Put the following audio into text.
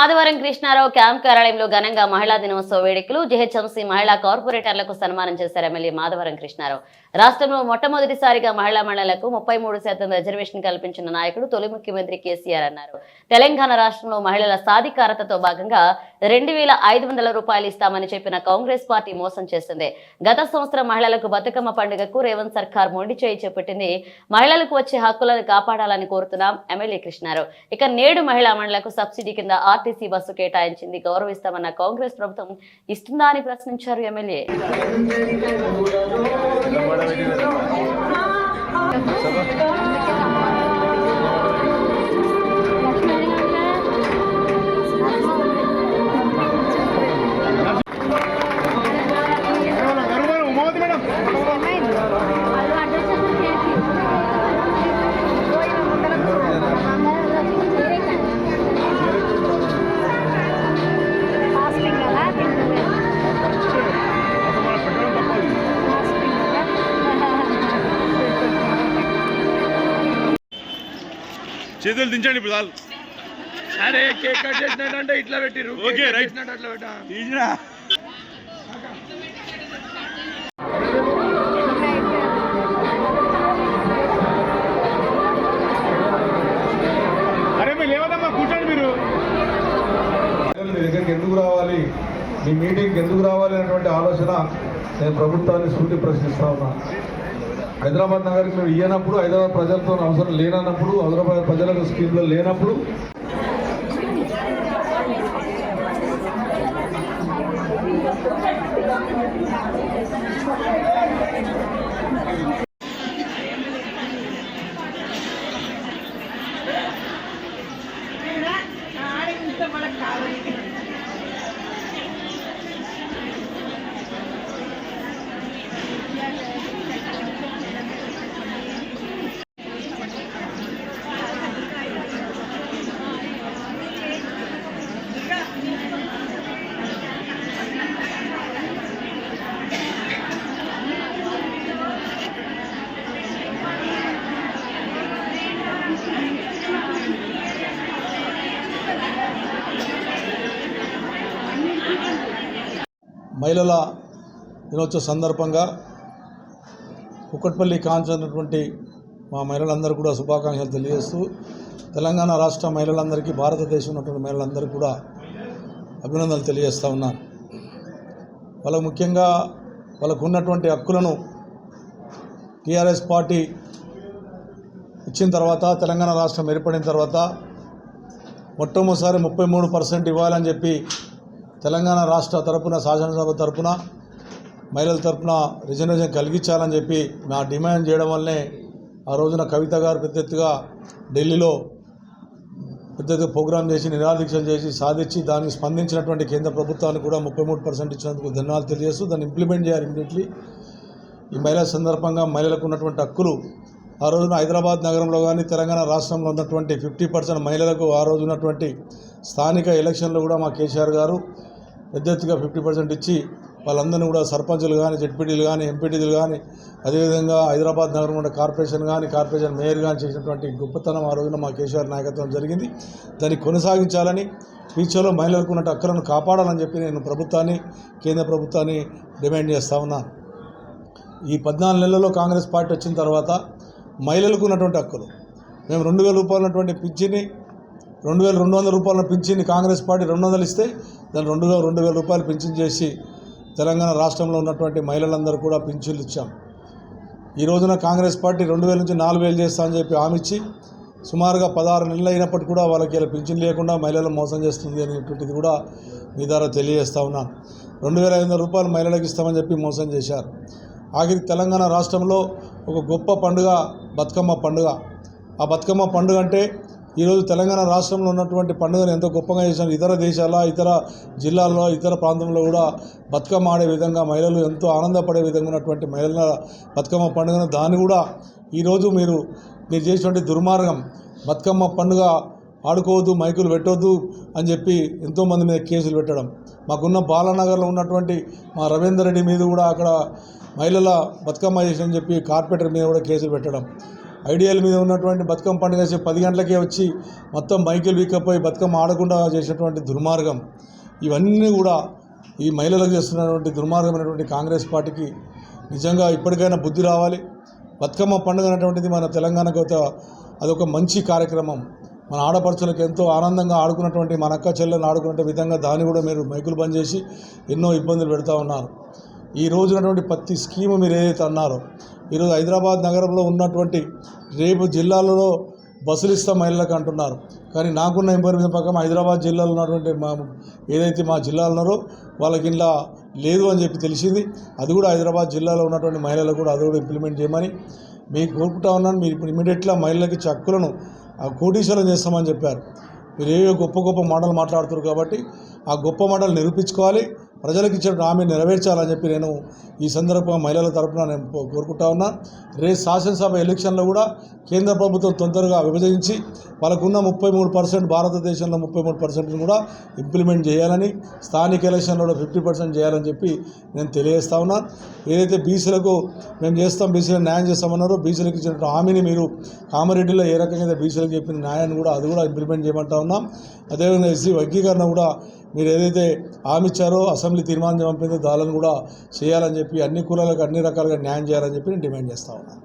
ఆదివారం కృష్ణారావు క్యాంప్ కార్యాలయంలో ఘనంగా మహిళా దినోత్సవ వేడుకలు జెహెచ్ఎంసీ మహిళా కార్పొరేటర్లకు సన్మానం చేశారు ఎమ్మెల్యే మాధవరం కృష్ణారావు. రాష్ట్రంలో మొట్టమొదటిసారిగా మహిళా మండలకు ముప్పై మూడు శాతం రిజర్వేషన్ కల్పించిన నాయకుడు తొలి ముఖ్యమంత్రి కేసీఆర్ అన్నారు. తెలంగాణ రాష్ట్రంలో మహిళల సాధికారతతో భాగంగా రెండు వేల ఐదు వందల రూపాయలు ఇస్తామని చెప్పిన కాంగ్రెస్ పార్టీ మోసం చేసింది. గత సంవత్సరం మహిళలకు బతుకమ్మ పండుగకు రేవంత్ సర్కార్ మొండి చేయి చేపట్టింది. మహిళలకు వచ్చే హక్కులను కాపాడాలని కోరుతున్నాం ఎమ్మెల్యే కృష్ణారావు. ఇక నేడు మహిళా మండలకు సబ్సిడీ కింద ఆర్టీసీ బస్సు కేటాయించింది. గౌరవిస్తామన్న కాంగ్రెస్ ప్రభుత్వం ఇస్తుందా అని ప్రశ్నించారు ఎమ్మెల్యే. చేతులు దించండి ఇప్పుడు చాలు. అరే కేక్ కట్ చేసినట్టు ఇట్లా పెట్టిర్రు. Okay, right. అట్లా పెట్టా. అరే మీరు లేవదమ్మా కూర్చోండి మీరు. మీ దగ్గరికి ఎందుకు రావాలి? మీ మీటింగ్కి ఎందుకు రావాలి అనేటువంటి ఆలోచన నేను ప్రభుత్వాన్ని సూటి ప్రశ్నిస్తా ఉన్నా. హైదరాబాద్ నగరికి మేము ఇయ్యనప్పుడు హైదరాబాద్ ప్రజలతో అవసరం లేనన్నప్పుడు హైదరాబాద్ ప్రజలకు స్కీమ్లో లేనప్పుడు. మహిళల దినోత్సవ సందర్భంగా కుక్కట్పల్లి కాంచినటువంటి మా మహిళలందరూ కూడా శుభాకాంక్షలు తెలియజేస్తూ తెలంగాణ రాష్ట్ర మహిళలందరికీ భారతదేశం ఉన్నటువంటి మహిళలందరికీ కూడా అభినందనలు తెలియజేస్తూ ఉన్నాను. వాళ్ళకు ముఖ్యంగా వాళ్ళకు ఉన్నటువంటి హక్కులను టీఆర్ఎస్ పార్టీ ఇచ్చిన తర్వాత తెలంగాణ రాష్ట్రం ఏర్పడిన తర్వాత మొట్టమొదటిసారి ముప్పై మూడు పర్సెంట్ ఇవ్వాలని చెప్పి తెలంగాణ రాష్ట్ర తరపున శాసనసభ తరపున మహిళల తరపున రిజర్వేషన్ కలిగించాలని చెప్పి నా డిమాండ్ చేయడం వల్లనే ఆ రోజున కవిత గారు పెద్ద ఎత్తుగా ఢిల్లీలో పెద్ద ఎత్తుగా ప్రోగ్రాం చేసి నిరాదీక్షలు చేసి సాధించి దానికి స్పందించినటువంటి కేంద్ర ప్రభుత్వానికి కూడా ముప్పై మూడు పర్సెంట్ ఇచ్చినందుకు ధన్యవాదాలు తెలియజేస్తూ దాన్ని ఇంప్లిమెంట్ చేయాలి ఇమీడియట్లీ ఈ మహిళల సందర్భంగా మహిళలకు ఉన్నటువంటి హక్కులు ఆ రోజున హైదరాబాద్ నగరంలో కానీ తెలంగాణ రాష్ట్రంలో ఉన్నటువంటి ఫిఫ్టీ పర్సెంట్ మహిళలకు ఆ రోజు ఉన్నటువంటి స్థానిక ఎలక్షన్లో కూడా మా కేసీఆర్ గారు పెద్ద ఎత్తుగా ఫిఫ్టీ పర్సెంట్ ఇచ్చి వాళ్ళందరినీ కూడా సర్పంచులు కానీ జడ్పీటీలు కానీ ఎంపీటీలు కానీ అదేవిధంగా హైదరాబాద్ నగరంలో ఉండే కార్పొరేషన్ కానీ కార్పొరేషన్ మేయర్ కానీ చేసినటువంటి గొప్పతనం ఆ రోజున మా కేసీఆర్ నాయకత్వం జరిగింది. దాన్ని కొనసాగించాలని ఫ్యూచర్లో మహిళలకు ఉన్న హక్కులను కాపాడాలని చెప్పి నేను ప్రభుత్వాన్ని కేంద్ర ప్రభుత్వాన్ని డిమాండ్ చేస్తా ఉన్నాను ఈ పద్నాలుగు నెలల్లో కాంగ్రెస్ పార్టీ వచ్చిన తర్వాత మహిళలకు ఉన్నటువంటి హక్కులు. మేము రెండు వేల రూపాయలు ఉన్నటువంటి పింఛన్ని రెండు వేల రెండు వందల రూపాయల పింఛన్ కాంగ్రెస్ పార్టీ రెండు వందలు ఇస్తే దాన్ని రెండు రెండు వేల రూపాయలు పింఛన్ చేసి తెలంగాణ రాష్ట్రంలో ఉన్నటువంటి మహిళలందరూ కూడా పింఛన్లు ఇచ్చాం. ఈ రోజున కాంగ్రెస్ పార్టీ రెండు వేల నుంచి నాలుగు వేలు చేస్తా అని చెప్పి హామీ ఇచ్చి సుమారుగా పదహారు నెలలు అయినప్పటికీ కూడా వాళ్ళకి ఇలా పింఛన్ లేకుండా మహిళలు మోసం చేస్తుంది అనేటువంటిది కూడా మీ ద్వారా తెలియజేస్తా ఉన్నాను రెండు వేల ఐదు వందల రూపాయలు మహిళలకు ఇస్తామని చెప్పి మోసం చేశారు. ఆఖరికి తెలంగాణ రాష్ట్రంలో ఒక గొప్ప పండుగ బతుకమ్మ పండుగ. ఆ బతుకమ్మ పండుగ అంటే ఈరోజు తెలంగాణ రాష్ట్రంలో ఉన్నటువంటి పండుగను ఎంతో గొప్పగా చేశారు. ఇతర దేశాల ఇతర జిల్లాల్లో ఇతర ప్రాంతంలో కూడా బతుకమ్మ ఆడే విధంగా మహిళలు ఎంతో ఆనందపడే విధంగా ఉన్నటువంటి మహిళల బతుకమ్మ పండుగను దాన్ని కూడా ఈరోజు మీరు మీరు చేసినటువంటి దుర్మార్గం బతుకమ్మ పండుగ ఆడుకోవద్దు మైకులు పెట్టవద్దు అని చెప్పి ఎంతోమంది మీద కేసులు పెట్టడం. మాకున్న బాలానగర్లో ఉన్నటువంటి మా రవీందర్ రెడ్డి మీద కూడా అక్కడ మహిళల బతుకమ్మ చేసిన చెప్పి కార్పొరేటర్ మీద కూడా కేసులు పెట్టడం. ఐడియల్ మీద ఉన్నటువంటి బతుకమ్మ పండుగ చేసి పది గంటలకే వచ్చి మొత్తం మైకిల్ వీకపోయి బతుకమ్మ ఆడకుండా చేసినటువంటి దుర్మార్గం. ఇవన్నీ కూడా ఈ మహిళలకు చేస్తున్నటువంటి దుర్మార్గమైనటువంటి కాంగ్రెస్ పార్టీకి నిజంగా ఇప్పటికైనా బుద్ధి రావాలి. బతుకమ్మ పండుగ అనేటువంటిది మన తెలంగాణకు ఒక అదొక మంచి కార్యక్రమం. మన ఆడపడుచులకు ఎంతో ఆనందంగా ఆడుకున్నటువంటి మన అక్క చెల్లెలు ఆడుకునే విధంగా దాన్ని కూడా మీరు మైకులు బంద్ చేసి ఎన్నో ఇబ్బందులు పెడతా ఉన్నారు. ఈ రోజు ఉన్నటువంటి ప్రతి స్కీము మీరు ఏదైతే అన్నారో ఈరోజు హైదరాబాద్ నగరంలో ఉన్నటువంటి రేపు జిల్లాలలో బస్సులు ఇస్తాం మహిళలకు అంటున్నారు. కానీ నాకున్న ఇన్ఫర్మేషన్ ప్రకారం హైదరాబాద్ జిల్లాలో ఉన్నటువంటి మా ఏదైతే మా జిల్లాలో ఉన్నారో వాళ్ళకి ఇలా లేదు అని చెప్పి తెలిసింది. అది కూడా హైదరాబాద్ జిల్లాలో ఉన్నటువంటి మహిళలకు కూడా అది కూడా ఇంప్లిమెంట్ చేయమని మీకు కోరుకుంటా ఉన్నాను. మీరు ఇప్పుడు ఇమీడియట్గా మహిళలకి చక్కులను ఆ కోటీశ్వరం చేస్తామని చెప్పారు. మీరు ఏవో గొప్ప గొప్ప మాటలు మాట్లాడుతున్నారు కాబట్టి ఆ గొప్ప మాటలు నిరూపించుకోవాలి. ప్రజలకు ఇచ్చిన హామీ నెరవేర్చాలని చెప్పి నేను ఈ సందర్భంగా మహిళల తరపున నేను కో- కోరుకుంటా ఉన్నా. రేపు శాసనసభ ఎలక్షన్లో కూడా కేంద్ర ప్రభుత్వం తొందరగా విభజించి వాళ్ళకున్న ముప్పై మూడు పర్సెంట్ భారతదేశంలో ముప్పై మూడు పర్సెంట్ని కూడా ఇంప్లిమెంట్ చేయాలని స్థానిక ఎలక్షన్లో కూడా ఫిఫ్టీ పర్సెంట్ చేయాలని చెప్పి నేను తెలియజేస్తా ఉన్నా. ఏదైతే బీసీలకు మేము చేస్తాం బీసీలకు న్యాయం చేస్తామన్నారో బీసీలకు ఇచ్చినటువంటి హామీని మీరు కామారెడ్డిలో ఏ రకంగా అయితే బీసీలకు చెప్పిన న్యాయాన్ని కూడా అది కూడా ఇంప్లిమెంట్ చేయమంటా ఉన్నాం. అదేవిధంగా ఎస్సీ వర్గీకరణ కూడా మీరు ఏదైతే హామీ ఇచ్చారో అసెంబ్లీ తీర్మానం పంపిందో దాలను కూడా చేయాలని చెప్పి అన్ని కులాలకు అన్ని రకాలుగా న్యాయం చేయాలని చెప్పి నేను డిమాండ్ చేస్తా ఉన్నాను